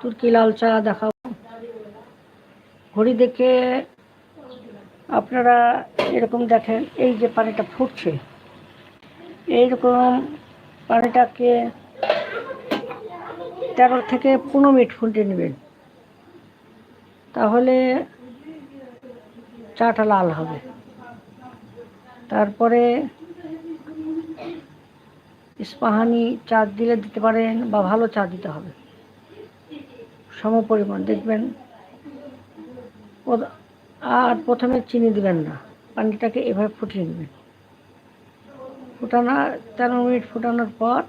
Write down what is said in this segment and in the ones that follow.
তুর্কি লাল চা দেখাবো ঘড়ি দেখে আপনারা এরকম দেখেন, এই যে পানিটা ফুটছে। এইরকম পানিটাকে তেরো থেকে পনেরো মিনিট ফুটে নেবেন। তাহলে চাটা লাল হবে। তারপরে ইস্পাহানি চা দিলে দিতে পারেন বা ভালো চা দিতে হবে। সম পরিমাণ দেখবেন আর প্রথমে চিনি দিবেন না, পানিটাকে এভাবে ফুটিয়ে নেবেন। ফুটানো, তেরো মিনিট ফুটানোর পর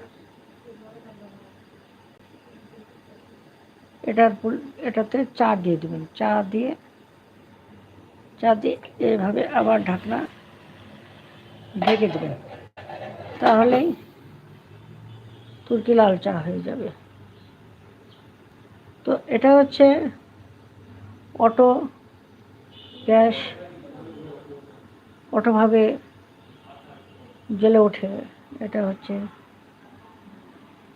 এটার এটাতে চা দিয়ে দেবেন। চা দিয়ে চা দিয়ে এইভাবে আবার ঢাকনা ঢেকে দেবেন। তাহলেই তুর্কি লাল চা হয়ে যাবে। তো এটা হচ্ছে অটো গ্যাস অটোভাবে জ্বলে ওঠে। এটা হচ্ছে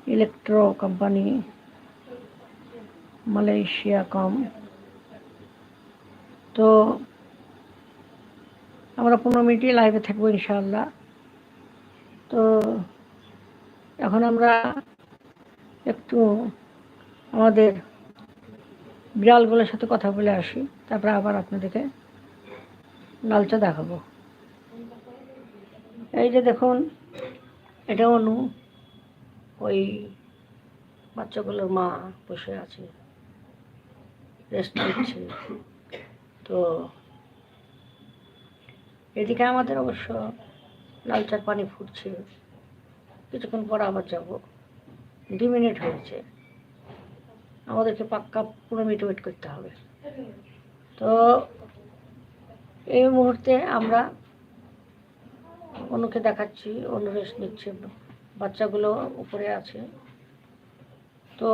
ইলেকট্রো কোম্পানি মালয়েশিয়া কম। তো আমরা পনেরো মিনিটই লাইভে থাকব ইনশাআল্লাহ। তো এখন আমরা একটু আমাদের বিড়ালগুলোর সাথে কথা বলে আসি, তারপরে আবার আপনাদেরকে লাল চা দেখাবো। এই যে দেখুন, এটা অনু, ওই বাচ্চাগুলোর মা বসে আছে রেস্ট নিচ্ছে। তো এদিকে আমাদের অবশ্য লাল চার পানি ফুটছে। কিছুক্ষণ পর আবার যাব। দু মিনিট হয়েছে। আমাদেরকে পাক্কা পনেরো মিনিট ওয়েট করতে হবে। তো এই মুহূর্তে আমরা অনুকে দেখাচ্ছি অনু রেস্ট নিচ্ছে। বাচ্চাগুলো উপরে আছে। তো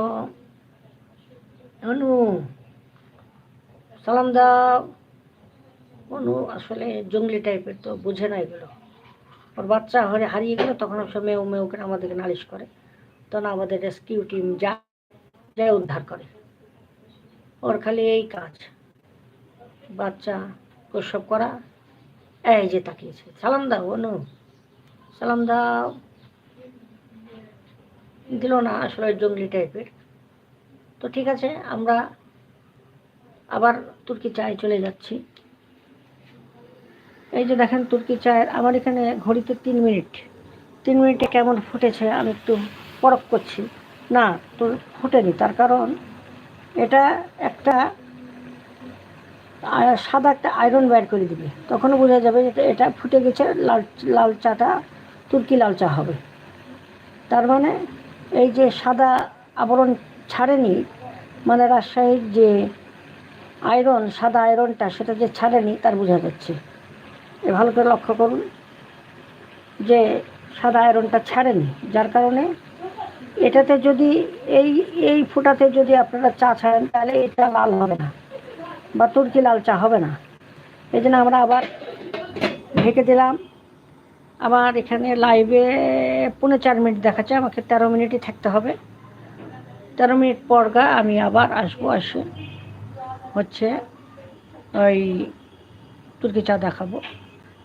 অনু, সালাম দাও। অনু আসলে জঙ্গলি টাইপের তো বুঝে না এগুলো। ওর বাচ্চা হরে হারিয়ে গেলে, তখন সব মেয়ে মেউ করে আমাদেরকে নালিশ করে। তখন আমাদের রেস্কিউ টিম যা যায় উদ্ধার করে। ওর খালি এই কাজ। বাচ্চা, প্রসব করা, এই যে তাকিয়েছে। সালাম দাও, অনু। সালাম দাও। দিল না আসলে জঙ্গলি টাইপের। তো ঠিক আছে, আমরা আবার তুর্কি চায় চলে যাচ্ছি। এই যে দেখেন তুর্কি চায়ের, আমার এখানে ঘড়িতে তিন মিনিট। তিন মিনিটে কেমন ফুটেছে আমি একটু পরখ করছি। না, তো ফুটেনি। তার কারণ এটা একটা সাদা একটা আয়রন বের করে দিবে। তখনও বোঝা যাবে যে এটা ফুটে গেছে, লাল লাল চাটা, তুর্কি লাল চা হবে। তার মানে এই যে সাদা আবরণ ছাড়েনি মানে রাজশাহীর যে আয়রন সাদা আয়রনটা সেটা যে ছাড়েনি, তার বোঝা যাচ্ছে। এ ভালো করে লক্ষ্য করুন যে সাদা আয়রনটা ছাড়েনি, যার কারণে এটাতে যদি এই এই ফুটাতে যদি আপনারা চা ছাড়েন, তাহলে এটা লাল হবে না, বা তুর্কি লাল চা হবে না। এই জন্য আমরা আবার ঢেকে দিলাম। আমার এখানে লাইভে পৌনে চার মিনিট দেখাচ্ছে, আমাকে তেরো মিনিটই থাকতে হবে। তেরো মিনিট পর গা আমি আবার আসব, আসে হচ্ছে ওই তুর্কি চা দেখাবো।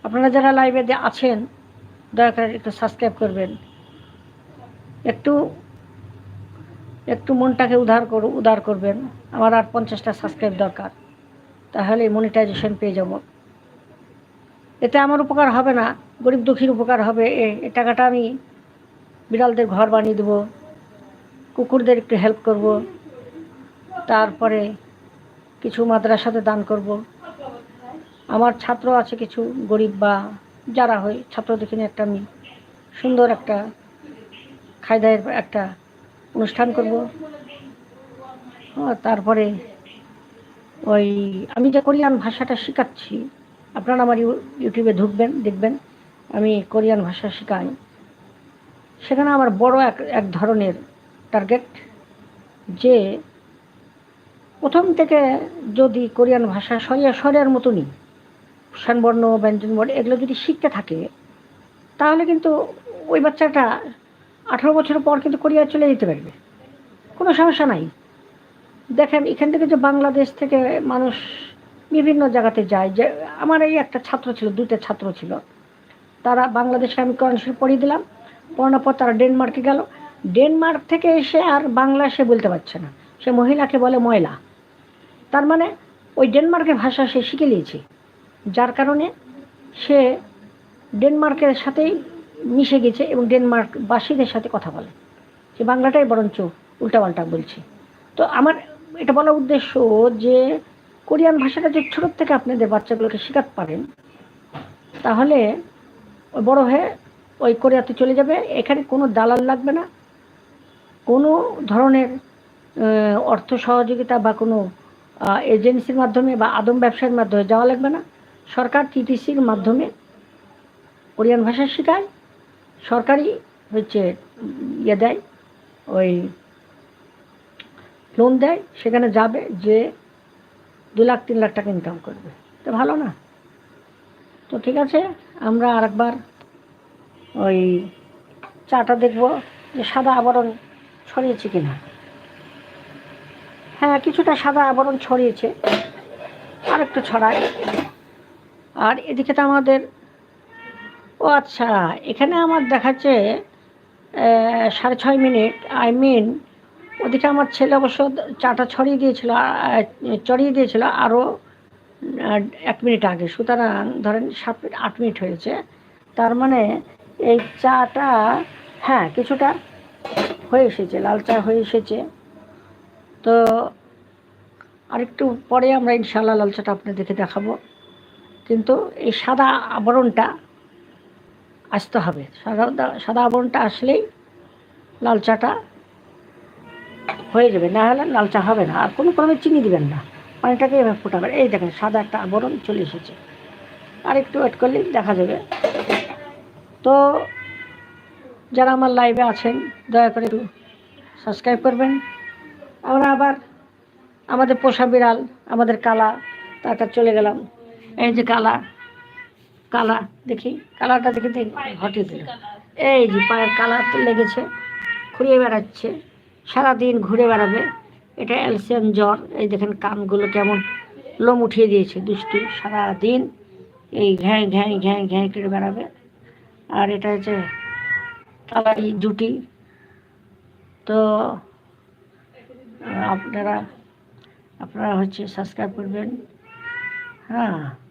আপনারা যারা লাইভে আছেন, দয়া করে একটু সাবস্ক্রাইব করবেন। একটু একটু মনটাকে উদ্ধার করু, উদার করবেন। আমার আর পঞ্চাশটা সাবস্ক্রাইব দরকার। তাহলে মনিটাইজেশন পেয়ে যাব। এতে আমার উপকার হবে না, গরিব দুঃখীর উপকার হবে। এ এ টাকাটা আমি বিড়ালদের ঘর বানিয়ে দেবো, কুকুরদের একটু হেল্প করব, তারপরে কিছু মাদ্রাসাতে দান করব। আমার ছাত্র আছে কিছু গরিব বা যারা হয়, ছাত্রদের নিয়ে একটা আমি সুন্দর একটা খায়দায়ের একটা অনুষ্ঠান করব। হ্যাঁ, তারপরে ওই আমি যে কোরিয়ান ভাষাটা শেখাচ্ছি আপনারা আমার ইউ- ইউটিউবে ঢুকবেন দেখবেন আমি কোরিয়ান ভাষা শেখাই। সেখানে আমার বড় এক এক ধরনের টার্গেট যে প্রথম থেকে যদি কোরিয়ান ভাষা সরিয়া সরিয়ার মতনই স্বরবর্ণ ব্যঞ্জনবর্ণ এগুলো যদি শিখতে থাকে তাহলে কিন্তু ওই বাচ্চাটা আঠারো বছর পর কিন্তু কোরিয়া চলে যেতে পারবে। কোনো সমস্যা নাই। দেখেন, এখান থেকে যে বাংলাদেশ থেকে মানুষ বিভিন্ন জায়গাতে যায়, যে আমার এই একটা ছাত্র ছিল, দুইটা ছাত্র ছিল। তারা বাংলাদেশে আমি কোরআন পড়িয়ে দিলাম। পড়ানোর পর তারা ডেনমার্কে গেল। ডেনমার্ক থেকে এসে আর বাংলা সে বলতে পারছে না। সে মহিলাকে বলে ময়লা। তার মানে ওই ডেনমার্কের ভাষা সে শিখে নিয়েছে। যার কারণে সে ডেনমার্কের সাথেই মিশে গেছে এবং ডেনমার্কবাসীদের সাথে কথা বলে। সে বাংলাটাই বরঞ্চ উল্টাপাল্টা বলছে। তো আমার এটা বলার উদ্দেশ্য যে কোরিয়ান ভাষাটা যে ছোটোর থেকে আপনাদের বাচ্চাগুলোকে শেখাতে পারেন, তাহলে বড় হয়ে ওই কোরিয়াতে চলে যাবে। এখানে কোনো দালাল লাগবে না। কোনো ধরনের অর্থ সহযোগিতা বা কোনো এজেন্সির মাধ্যমে বা আদম ব্যবসার মাধ্যমে যাওয়া লাগবে না। সরকার টিটিসির মাধ্যমে কোরিয়ান ভাষা শেখায়। সরকারি হচ্ছে ইয়ে দেয়, ওই লোন দেয়, সেখানে যাবে যে দু লাখ, তিন লাখ টাকা ইনকাম করবে। তো ভালো না। তো ঠিক আছে, আমরা আরেকবার ওই চাটা দেখব যে সাদা আবরণ ছড়িয়েছে কিনা। হ্যাঁ কিছুটা সাদা আবরণ ছড়িয়েছে। আর একটু ছড়ায় আর এদিকে তো আমাদের ও আচ্ছা এখানে আমার দেখাচ্ছে সাড়ে ছয় মিনিট, আই মিন ওদিকে আমার ছেলে অবশ্য চাটা ছড়িয়ে দিয়েছিল চড়িয়ে দিয়েছিল আরও এক মিনিট আগে। সুতরাং ধরেন সাত মিনিট আট মিনিট হয়েছে। তার মানে এই চাটা হ্যাঁ কিছুটা হয়ে এসেছে, লাল চা হয়ে এসেছে। তো আরেকটু পরে আমরা ইনশাল্লাহ লাল চাটা আপনাদেরকে দেখাবো। কিন্তু এই সাদা আবরণটা আসতে হবে। সাদা সাদা আবরণটা আসলেই লাল চাটা হয়ে যাবে। না হলে লাল চা হবে না। আর কোনো ক্রমে চিনি দিবেন না। পানিটাকে এভাবে ফোটাবেন। এই দেখেন, সাদা একটা আবরণ চলে এসেছে। আর একটু ওয়েট করলেই দেখা যাবে। তো যারা আমার লাইভে আছেন, দয়া করে একটু সাবস্ক্রাইব করবেন। আমরা আবার আমাদের পোষা বিড়াল, আমাদের কালা, তারটা চলে গেলাম। এই যে কালা কালা দেখি, কালারটা দেখে হটিয়ে দিল। এই যে পায়ের কালার তো লেগেছে, ঘুরিয়ে বেড়াচ্ছে, সারাদিন ঘুরে বেড়াবে। এটা অ্যালসিয়াম জ্বর, এই দেখেন কানগুলো কেমন লোম উঠিয়ে দিয়েছে, দুষ্টু, সারাদিন এই ঘ্যাঁ ঘ্যাঁ ঘ্যাঁ ঘ্যাঁ করে বেড়াবে। আর এটা হচ্ছে কালারি জুটি। তো, আপনারা আপনারা হচ্ছে সাবস্ক্রাইব করবেন। হ্যাঁ।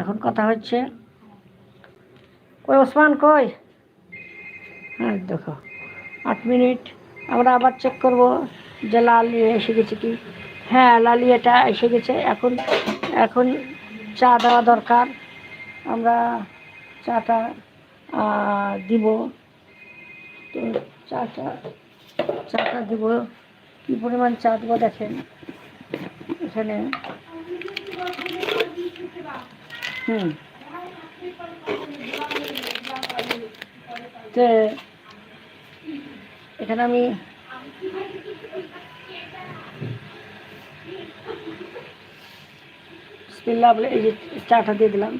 এখন কথা হচ্ছে। কই ওসমান, কই? হ্যাঁ দেখো, আট মিনিট। আমরা আবার চেক করব যে লাল ইয়ে এসে গেছে কি। হ্যাঁ লাল ইয়েটা এসে গেছে। এখন এখন চা দেওয়া দরকার। আমরা চাটা দিব। তো চাটা চাটা দিব। কী পরিমাণ চা দেবো দেখেন। এখানে হুম। তো, এখানে আমি বিসমিল্লাহ বলে এই যে চাটা দিয়ে দিলাম।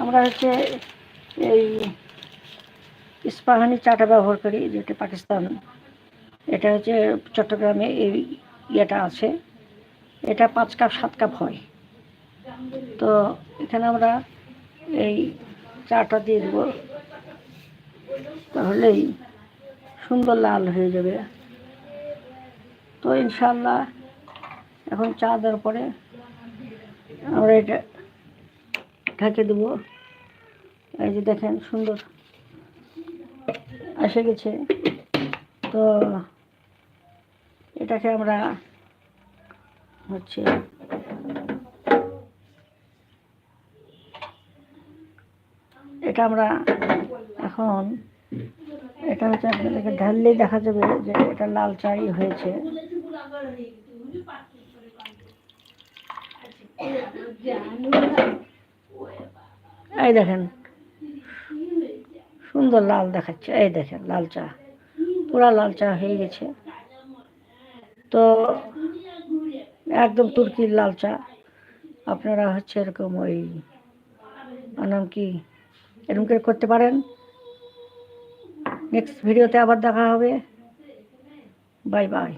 আমরা হচ্ছে এই ইস্পাহানি চাটা ব্যবহার করি যেটা পাকিস্তান। এটা হচ্ছে চট্টগ্রামে এই ইয়েটা আছে। এটা পাঁচ কাপ, সাত কাপ হয়। তো এখানে আমরা এই চাটা দিয়ে দেবো। তাহলেই সুন্দর লাল হয়ে যাবে। তো ইনশাল্লাহ এখন চা দেওয়ার পরে আমরা এটা ঢাকে দেবো। এই যে দেখেন সুন্দর এসে গেছে। তো এটাকে আমরা হচ্ছে এটা আমরা এখন, এটা হচ্ছে আপনাদেরকে ঢাললেই দেখা যাবে যে এটা লাল চাই হয়েছে। এই দেখেন, সুন্দর লাল দেখাচ্ছে, এই দেখেন লাল চা, পুরা লাল চা হয়ে গেছে। তো একদম তুর্কির লাল চা, আপনারা হচ্ছে এরকম ওই নাম কি? এরকম করে করতে পারেন। নেক্সট ভিডিওতে আবার দেখা হবে। Bye bye